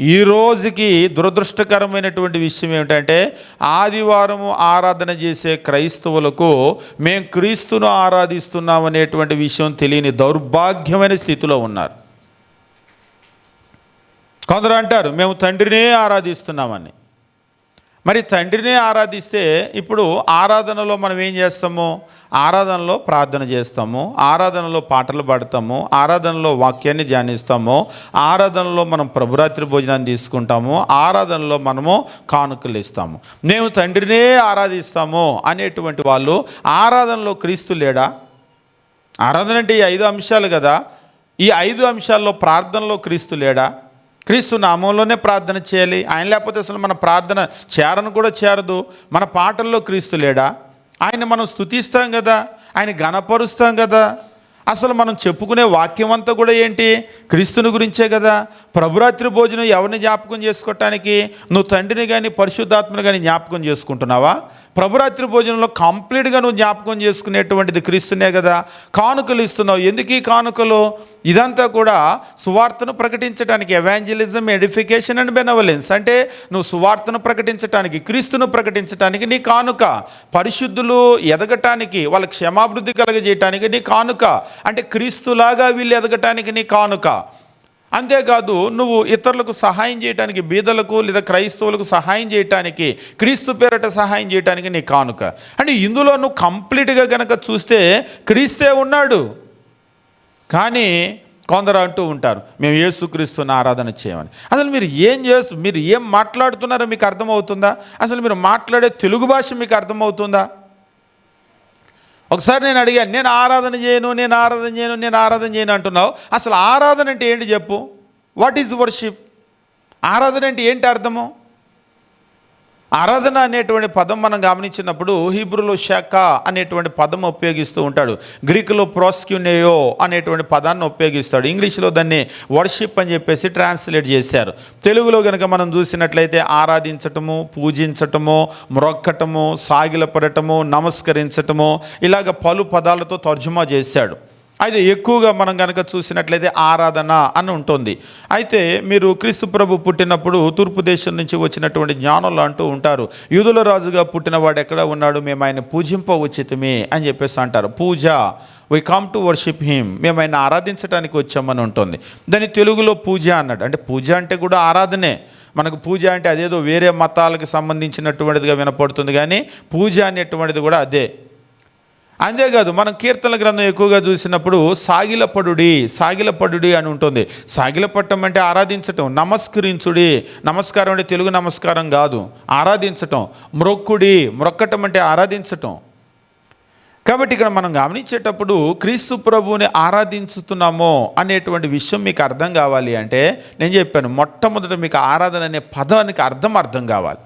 ఈ రోజుకి దురదృష్టకరమైనటువంటి విషయం ఏమిటంటే ఆదివారము ఆరాధన చేసే క్రైస్తవులకు మేము క్రీస్తును ఆరాధిస్తున్నాం అనేటువంటి విషయం తెలియని దౌర్భాగ్యమైన స్థితిలో ఉన్నారు. కొందరు అంటారు మేము తండ్రినే ఆరాధిస్తున్నామని. మరి తండ్రినే ఆరాధిస్తే ఇప్పుడు ఆరాధనలో మనం ఏం చేస్తాము? ఆరాధనలో ప్రార్థన చేస్తాము ఆరాధనలో పాటలు పాడతాము ఆరాధనలో వాక్యాన్ని ధ్యానిస్తాము ఆరాధనలో మనం ప్రభురాత్రి భోజనాన్ని తీసుకుంటాము ఆరాధనలో మనము కానుకలు ఇస్తాము. మేము తండ్రినే ఆరాధిస్తాము అనేటువంటి వాళ్ళు ఆరాధనలో క్రీస్తు లేడా? ఆరాధన అంటే ఈ ఐదు అంశాలు కదా. ఈ ఐదు అంశాల్లో ప్రార్థనలో క్రీస్తు లేడా? క్రీస్తు నామంలోనే ప్రార్థన చేయాలి. ఆయన లేకపోతే అసలు మన ప్రార్థన చేరను కూడా చేరదు. మన పాటల్లో క్రీస్తు లేడా? ఆయన మనం స్తుతిస్తాం కదా? ఆయన గణపరుస్తాం కదా? అసలు మనం చెప్పుకునే వాక్యం అంతా కూడా ఏంటి? క్రీస్తుని గురించే కదా? ప్రభురాత్రి భోజనం ఎవరిని జ్ఞాపకం చేసుకోవటానికి? నువ్వు తండ్రిని కానీ పరిశుద్ధాత్మని కానీ జ్ఞాపకం చేసుకుంటున్నావా? ప్రభురాత్రి భోజనంలో కంప్లీట్గా నువ్వు జ్ఞాపకం చేసుకునేటువంటిది క్రీస్తునే కదా. కానుకలు ఇస్తున్నావు. ఎందుకు ఈ కానుకలు? ఇదంతా కూడా సువార్తను ప్రకటించడానికి ఎవాంజలిజం ఎడిఫికేషన్ అండ్ బెనవలెన్స్ అంటే నువ్వు సువార్తను ప్రకటించడానికి క్రీస్తును ప్రకటించడానికి నీ కానుక. పరిశుద్ధులు ఎదగటానికి వాళ్ళ క్షమాభివృద్ధి కలగజేయటానికి నీ కానుక. అంటే క్రీస్తులాగా వీళ్ళు ఎదగటానికి నీ కానుక. అంతేకాదు నువ్వు ఇతరులకు సహాయం చేయడానికి బీదలకు లేదా క్రైస్తవులకు సహాయం చేయటానికి క్రీస్తు పేరట సహాయం చేయటానికి నీ కానుక. అంటే ఇందులో నువ్వు కంప్లీట్గా గనక చూస్తే క్రీస్తే ఉన్నాడు. కానీ కొందరు అంటూ ఉంటారు మేము యేసుక్రీస్తుని ఆరాధన చేయమని. అసలు మీరు ఏం చేస్తూ మీరు ఏం మాట్లాడుతున్నారో మీకు అర్థమవుతుందా? అసలు మీరు మాట్లాడే తెలుగు భాష మీకు అర్థమవుతుందా? ఒకసారి నేను అడిగాను నేను ఆరాధన చేయను నేను ఆరాధన చేయను నేను ఆరాధన చేయను అంటున్నావు. అసలు ఆరాధన అంటే ఏంటి చెప్పు? వాట్ ఈజ్ వర్షిప్ ఆరాధన అంటే ఏంటి అర్థము? ఆరాధన అనేటువంటి పదం మనం గమనించినప్పుడు హీబ్రూలో శాఖ అనేటువంటి పదం ఉపయోగిస్తూ ఉంటాడు. గ్రీకులో ప్రోస్క్యునేయో అనేటువంటి పదాన్ని ఉపయోగిస్తాడు. ఇంగ్లీష్లో దాన్ని వర్షిప్ అని చెప్పేసి ట్రాన్స్లేట్ చేశారు. తెలుగులో కనుక మనం చూసినట్లయితే ఆరాధించటము పూజించటము మ్రొక్కటము సాగిలపడటము నమస్కరించటము ఇలాగ పలు పదాలతో తర్జుమా చేశాడు. అయితే ఎక్కువగా మనం కనుక చూసినట్లయితే ఆరాధన అని ఉంటుంది. అయితే మీరు క్రీస్తు ప్రభు పుట్టినప్పుడు తూర్పు దేశం నుంచి వచ్చినటువంటి జ్ఞానులు అంటూ ఉంటారు. యూదుల రాజుగా పుట్టినవాడు ఎక్కడ ఉన్నాడు? మేము ఆయన పూజింప ఉచితమే అని చెప్పేసి అంటారు. పూజ why come to worship him మేము ఆయన ఆరాధించడానికి వచ్చామని ఉంటుంది. దాని తెలుగులో పూజ అన్నాడు. అంటే పూజ అంటే కూడా ఆరాధనే. మనకు పూజ అంటే అదేదో వేరే మతాలకు సంబంధించినటువంటిదిగా వినపడుతుంది కానీ పూజ అనేటువంటిది కూడా అదే. అంతేకాదు మనం కీర్తన గ్రంథం ఎక్కువగా చూసినప్పుడు సాగిలపడుడి సాగిలపడుడి అని ఉంటుంది. సాగిలపట్టం అంటే ఆరాధించటం నమస్కరించుడి. నమస్కారం అంటే తెలుగు నమస్కారం కాదు. ఆరాధించటం మ్రొక్కుడి. మ్రొక్కటం అంటే ఆరాధించటం. కాబట్టి ఇక్కడ మనం గమనించేటప్పుడు క్రీస్తు ప్రభువుని ఆరాధించుతున్నామో అనేటువంటి విషయం మీకు అర్థం కావాలి అంటే నేను చెప్పాను మొట్టమొదట మీకు ఆరాధన అనే పదానికి అర్థం అర్థం కావాలి.